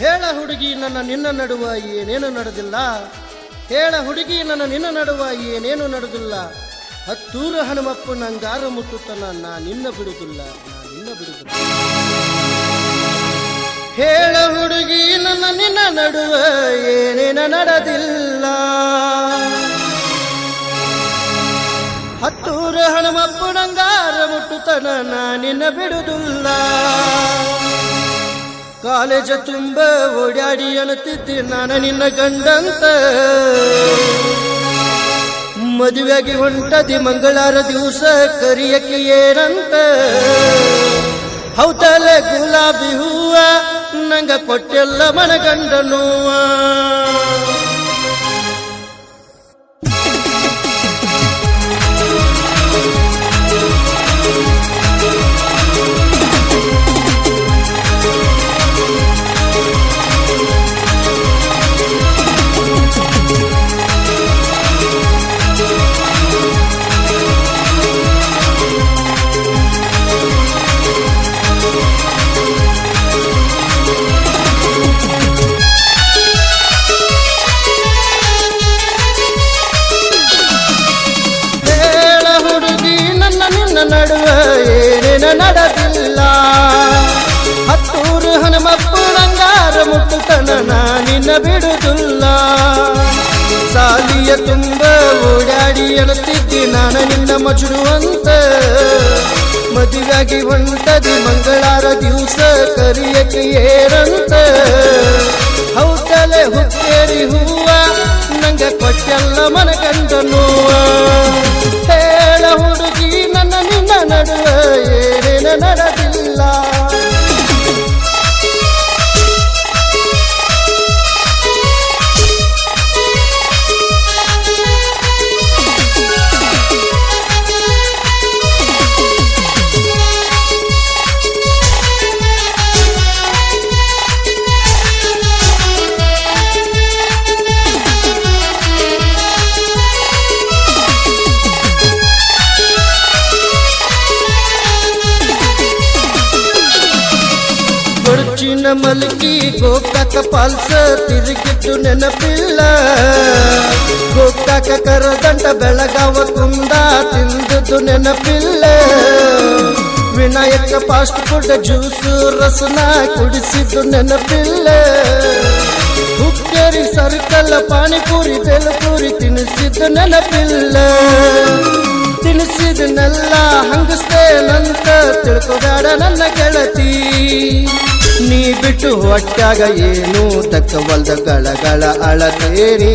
ಹೇಳ ಹುಡುಗಿ ನನ್ನ ನಿನ್ನ ನಡುವ ಏನೇನು ನಡೆದಿಲ್ಲ? ಹೇಳ ಹುಡುಗಿ ನನ್ನ ನಿನ್ನ ನಡುವ ಏನೇನು ನಡೆದಿಲ್ಲ? ಹತ್ತೂರು ಹನುಮಪ್ಪ ನಂಗಾರ ಮುಟ್ಟುತ್ತನ ನಾ ನಿನ್ನ ಬಿಡುದಿಲ್ಲ, ನಾ ನಿನ್ನ ಬಿಡುದಿಲ್ಲ. ಹೇಳ ಹುಡುಗಿ ನನ್ನ ನಿನ್ನ ನಡುವ ಏನೇನ ನಡೆದಿಲ್ಲ? ಹತ್ತೂರು ಹನುಮಪ್ಪ ನಂಗಾರ ಮುಟ್ಟುತ್ತನ ನಾ ನಿನ್ನ ಬಿಡುದಿಲ್ಲ. ಕಾಲೇಜ ತುಂಬ ಓಡಾಡಿ ಅಣತಿದ್ದೆ ನಾನು ನಿನ್ನ ಗಂಡಂತ. ಮದುವೆಗೆ ಹೊಂಟದಿ ಮಂಗಳಾರ ದಿವಸ ಕರಿಯಕ್ಕೆ ಏನಂತ ಹೌದಲ್ಲ ಗುಲಾಬಿ ಹೂವ, ನಂಗ ಕೊಟ್ಟೆಲ್ಲ ಮನಗಂಡ ಹನುಮಪ್ಪ ನಂಗಾರ ಮುಟ್ಟುತನ ನಾನಿನ ಬಿಡುದಿಲ್ಲ ಸಾಲಿಯ ತುಂಬ ಓಡಾಡಿ ಎಳುತ್ತಿದ್ದಿ ನಾನು ನಿನ್ನ ಮಜುರುವಂತ ಮದುವಾಗಿ ಹೊಂಟದಿ ಮಂಗಳಾರ ದಿವಸ ಕರಿಯಕ್ಕೆ ಏರಂತ. ಹೌದಲೆ ಹುಕ್ಕೇರಿ ಹೂವ, ನಂಗೆ ಕೊಟ್ಟೆಲ್ಲ ಮನಗಂಡ ನೋವ. ಹೇಳ ಹುಡುಗಿ ಮಲ್ಕಿ ಗೋಕಾಕ ಪಾಲ್ಸ ತಿರುಗಿಟ್ಟು ನೆನಪಿಲ್ಲ. ಗೋಕಾಕ ಕರದಂಡ ಬೆಳಗಾವ ಕುಂದ ತಿಂದದ್ದು ನೆನಪಿಲ್ಲ. ವಿನಾಯಕ ಫಾಸ್ಟ್ ಫುಡ್ ಜ್ಯೂಸು ರಸನ ಕುಡಿಸಿದ್ದು ನೆನಪಿಲ್ಲ. ಹುಕ್ಕೇರಿ ಸರ್ಕಲ್ ಪಾನಿಪುರಿ ಬೆಲಪುರಿ ತಿನ್ನಿಸಿದ್ದು ನೆನಪಿಲ್ಲ. ತಿನ್ನಿಸಿದ್ನೆಲ್ಲ ಹಂಗಸ್ತೇನಂತ ತಿಳ್ಕೊಬೇಡ ನನ್ನ ಗೆಳತಿ. ನೀ ಬಿಟ್ಟು ಹೊಟ್ಟಾಗ ಏನು ತಕ್ಕವಲ್ದ ಗಳಗಳ ಅಳತೇರಿ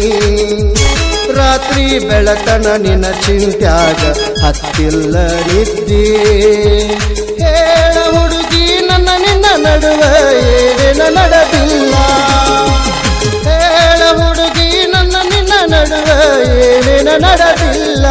ರಾತ್ರಿ ಬೆಳತನ ನಿನ್ನ ಚಿಂತ್ಯಾಗ ಹತ್ತಿಲ್ಲ ನಿದ್ದಿ ಹೇಳ ಹುಡುಗಿ, ನನ್ನ ನಿನ್ನ ನಡುವೆ ಏನ ನಡೆದಿಲ್ಲ. ಹೇಳ ಹುಡುಗಿ, ನನ್ನ ನಿನ್ನ ನಡುವೆ ಏನೇನ ನಡೆದಿಲ್ಲ.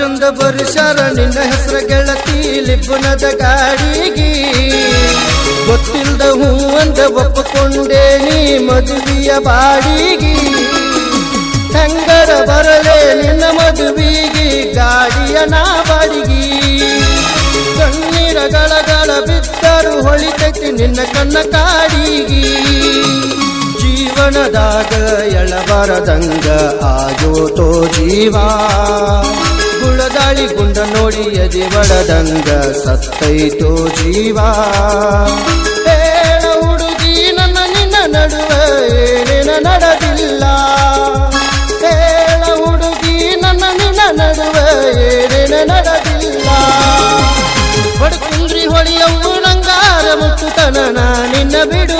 ಚಂದ ಬರುಷಾರ ನಿನ್ನ ಹೆಸರ ಗೆಳತಿ ಲಿಪುನದ ಗಾಡಿಗಿ ಗೊತ್ತಿಲ್ಲದ ಹೂ ಅಂದ ಒಪ್ಪಿಕೊಂಡೆ ನೀ ಮದುವೆಯ ಬಾಡಿಗಿ. ಹೆಂಗರ ಬರಲೆ ನಿನ್ನ ಮದುವೆಗೆ, ಗಾಡಿಯ ನಾ ಬಾಡಿಗೆ ಕಣ್ಣೀರ ಗಳಗಳ ಬಿದ್ದರು ಹೊಳಿತೈತಿ ನಿನ್ನ ಕಣ್ಣ ಕಾಡಿಗಿ. ಜೀವನದಾಗ ಎಳಬರದಂಗ ಆಯೋತೋ ಜೀವ. ಗುಳದಾಳಿ ಗುಂಡ ನೋಡಿ ಎದೆ ಬಡದಂಗ ಸತ್ತೈತೋ ಜೀವ. ಹೇಳ ಹುಡುಗಿ, ನನ್ನ ನಿನ್ನ ನಡುವೆ ಏನೇನ ನಡೆದಿಲ್ಲ. ಹೇಳ ಹುಡುಗಿ, ನನ್ನ ನಿನ್ನ ನಡುವೆ ಏನೇನ ನಡೆದಿಲ್ಲ. ಬಡಕುಂದ್ರಿ ಹೊಳೆಯವು ನಂಗಾರ ಮುಟ್ಟುತನ ನಿನ್ನ ಬಿಡುದಿಲ್ಲ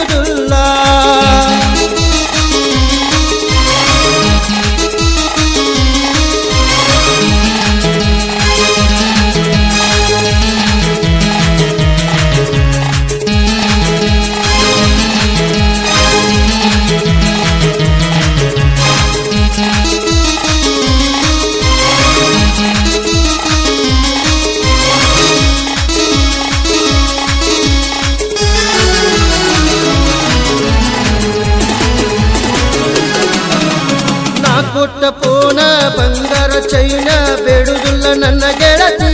ಕೊಟ್ಟ ಪೂನ ಬಂಗಾರ ಚೈನ ಬೇಡುದಿಲ್ಲ ನನ್ನ ಗೆಳತಿ.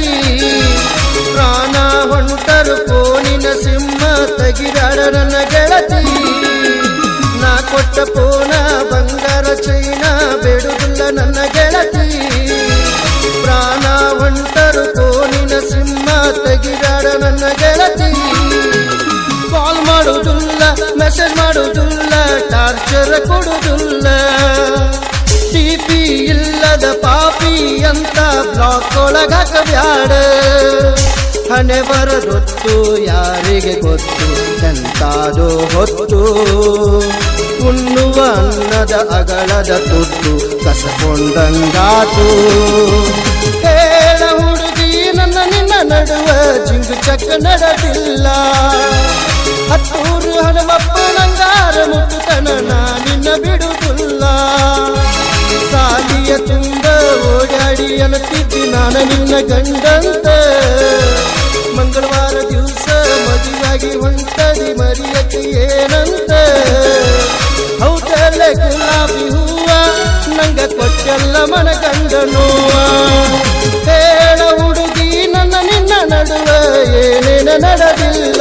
ಪ್ರಾಣ ಹೊಂಟರು ಪೋನಿನ ಸಿಂಹ ತೆಗಿದಾಡ ನನ್ನ ಗೆಳತಿ. ನಾ ಕೊಟ್ಟ ಪೂನ ಬಂಗಾರ ಚೈನ ಬೇಡುದಿಲ್ಲ ನನ್ನ ಗೆಳತಿ. ಪ್ರಾಣ ಹೊಂಟರು ಪೋನಿನ ಸಿಂಹ ತೆಗಿದಾಡ ನನ್ನ ಗೆಳತಿ. ಕಾಲ್ ಮಾಡುವುದಿಲ್ಲ ಮೆಸೇಜ್ ಮಾಡುವುದಿಲ್ಲ ಟಾರ್ಚರ್ ಕೊಡುವುದಿಲ್ಲ ಟಿಪಿ ಇಲ್ಲದ ಪಾಪಿ ಅಂತ ಬ್ಲಾಕ್ ಒಳಗಾಕ ಬ್ಯಾಡ ಹಣೆ ಬರದೊತ್ತು ಯಾರಿಗೆ ಗೊತ್ತು? ಎಂತಾದೋ ಹೊತ್ತು ಉಣ್ಣುವ ಅನ್ನದ ಅಗಳದ ತುತ್ತು ಕಸಕೊಂಡಂಗಾತು. ಓಡಾಡಿ ಅನ್ನುತ್ತಿದ್ದಿ ನಾನು ನಿನ್ನ ಗಂಡಂತ. ಮಂಗಳವಾರ ದಿವಸ ಮದುವಾಗಿ ಹೊಂಟದಿ ಮರಿಯಕ್ಕೆ ಏನಂತ. ಹೌದಲ್ಲ ಗುಲಾಬಿ ಹೂವ, ನಂಗ ಕೊಟ್ಟೆಲ್ಲ ಮನ ಗಂಡನುವ ಹೇಳ ಹುಡುಗಿ, ನನ್ನ ನಿನ್ನ ನಡುವೆ ಏನೇನ ನಡೆದಿಲ್ಲ.